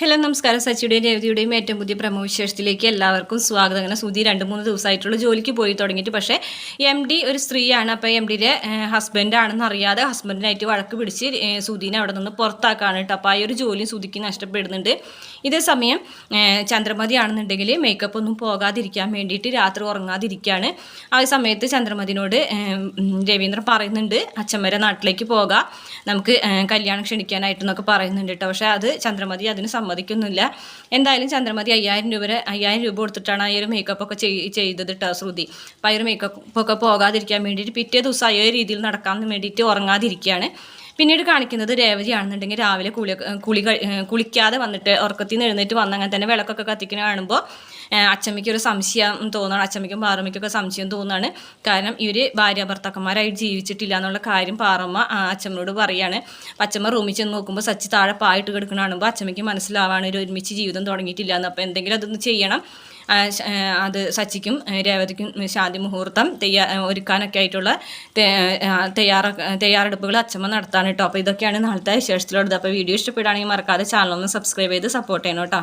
Hello നമസ്കാരം. സച്ചിയുടെയും രേവതിയുടെയും ഏറ്റവും പുതിയ വിശേഷത്തിലേക്ക് എല്ലാവർക്കും സ്വാഗതം. അങ്ങനെ സുധി രണ്ട് മൂന്ന് ദിവസമായിട്ടുള്ള ജോലിക്ക് പോയി തുടങ്ങിയിട്ട്. പക്ഷേ എം ഡി ഒരു സ്ത്രീയാണ്. അപ്പോൾ എം ഡിയുടെ ഹസ്ബൻഡാണെന്ന് അറിയാതെ ഹസ്ബൻഡിനായിട്ട് വഴക്ക് പിടിച്ച് സുധീനെ അവിടെ നിന്ന് പുറത്താക്കാണ് കേട്ടോ. അപ്പോൾ ആ ഒരു ജോലിയും സുധിക്ക് നഷ്ടപ്പെടുന്നുണ്ട്. ഇതേ സമയം ചന്ദ്രമതി ആണെന്നുണ്ടെങ്കിൽ മേക്കപ്പ് ഒന്നും പോകാതിരിക്കാൻ വേണ്ടിയിട്ട് രാത്രി ഉറങ്ങാതിരിക്കുകയാണ് ആ സമയത്ത് ചന്ദ്രമതിനോട് രവീന്ദ്രൻ പറയുന്നുണ്ട് അച്ഛൻ വരെ നാട്ടിലേക്ക് പോകാം. നമുക്ക് കല്യാണം ക്ഷണിക്കാനായിട്ടെന്നൊക്കെ പറയുന്നുണ്ട് കേട്ടോ. പക്ഷേ അത് ചന്ദ്രമതി അതിന് സമ്മതിക്കുന്നില്ല. എന്തായാലും ചന്ദ്രമതി അയ്യായിരം രൂപ വരെ അയ്യായിരം രൂപ കൊടുത്തിട്ടാണ് ആ ഒരു മേക്കപ്പ് ഒക്കെ ചെയ്- ചെയ്തത് കേട്ടോ ശ്രുതി. അപ്പം ആ ഒരു മേക്കപ്പ് ഒക്കെ പോകാതിരിക്കാൻ വേണ്ടിയിട്ട് പിറ്റേ ദിവസം ആ രീതിയിൽ നടക്കാൻ വേണ്ടിയിട്ട് ഉറങ്ങാതിരിക്കുകയാണ് പിന്നീട് കാണിക്കുന്നത് രേവതി ആണെന്നുണ്ടെങ്കിൽ രാവിലെ കുളി കുളി കുളിക്കാതെ വന്നിട്ട് ഉറക്കത്തിൽ നിന്ന് എഴുന്നേറ്റ് വന്ന് അങ്ങനെ തന്നെ വിളക്കൊക്കെ കത്തിക്കുന്ന കാണുമ്പോൾ അച്ചമ്മയ്ക്ക് ഒരു സംശയം തോന്നുകയാണ് അച്ചമ്മയ്ക്കും പാറമ്മയ്ക്കൊക്കെ സംശയം തോന്നുകയാണ് കാരണം ഇവർ ഭാര്യ ഭർത്താക്കന്മാരായിട്ട് ജീവിച്ചിട്ടില്ല എന്നുള്ള കാര്യം പാറമ്മ അച്ചമ്മയോട് പറയാണ്. അച്ചമ്മ റൂമിൽ ചെന്ന് നോക്കുമ്പോൾ സച്ചി താഴെ പായിട്ട് കിടക്കുന്ന കാണുമ്പോൾ അച്ചമ്മയ്ക്ക് മനസ്സിലാവാണ് ഒരു ഒരുമിച്ച് ജീവിതം തുടങ്ങിയിട്ടില്ല എന്ന്. അപ്പോൾ എന്തെങ്കിലും അതൊന്ന് ചെയ്യണം. അത് സച്ചിക്കും രേവതിക്കും ശാന്തി മുഹൂർത്തം തയ്യാ ഒരുക്കാനൊക്കെ ആയിട്ടുള്ള തയ്യാറ തയ്യാറെടുപ്പുകൾ അച്ഛമ്മ നടത്താണ് കേട്ടോ. അപ്പോൾ ഇതൊക്കെയാണ് നാളത്തെ വിശേഷത്തിലുള്ളത്. അപ്പോൾ വീഡിയോ ഇഷ്ടപ്പെടുകയാണെങ്കിൽ മറക്കാതെ ചാനൽ ഒന്ന് സബ്സ്ക്രൈബ് ചെയ്ത് സപ്പോർട്ട് ചെയ്യണം കേട്ടോ.